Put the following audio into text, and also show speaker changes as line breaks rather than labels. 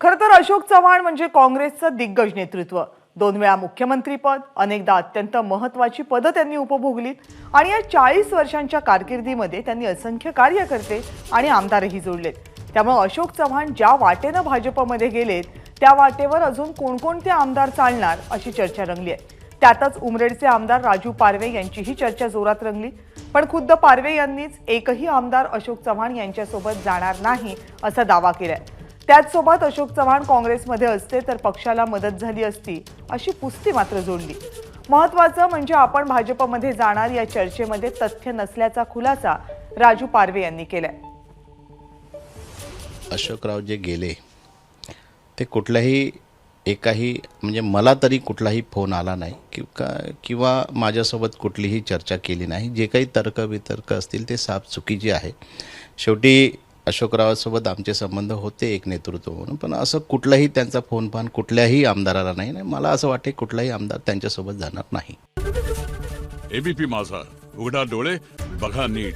खरं तर अशोक चव्हाण म्हणजे काँग्रेसचं दिग्गज नेतृत्व. दोन वेळा मुख्यमंत्रीपद अनेकदा अत्यंत महत्वाची पदं त्यांनी उपभोगलीत आणि या चाळीस वर्षांच्या कारकिर्दीमध्ये त्यांनी असंख्य कार्यकर्ते आणि आमदारही जोडलेत त्यामुळे अशोक चव्हाण ज्या वाटेनं भाजपमध्ये गेलेत त्या वाटेवर अजून कोणकोणते आमदार चालणार अशी चर्चा रंगली आहे. त्यातच उमरेडचे आमदार राजू पारवे यांचीही चर्चा जोरात रंगली. पण खुद्द पारवे यांनीच एकही आमदार अशोक चव्हाण यांच्यासोबत जाणार नाही असा दावा केलाय. त्याचसोबत अशोक चव्हाण काँग्रेसमध्ये असते तर पक्षाला मदत झाली असती अशी पुस्ती मात्र जोडली. महत्वाचं म्हणजे आपण भाजपमध्ये जाणार या चर्चेमध्ये तथ्य नसल्याचा खुलासा राजू पारवे यांनी केलाय.
अशोकराव जे गेले ते कुठल्याही एकाही म्हणजे मला तरी कुठलाही फोन आला नाही किंवा किंवा माझ्यासोबत कुठलीही चर्चा केली नाही. जे काही तर्क वितर्क असतील ते साफ चुकीचे आहे. शेवटी अशोकरावासोबत आमचे संबंध होते एक नेतृत्व म्हणून पण असं कुठलाही त्यांचा फोन पान कुठल्याही आमदाराला नाही नाही. मला असं वाटते कुठलाही आमदार त्यांच्यासोबत जाणार नाही.
एबीपी माझा. उघडा डोळे बघा नीट.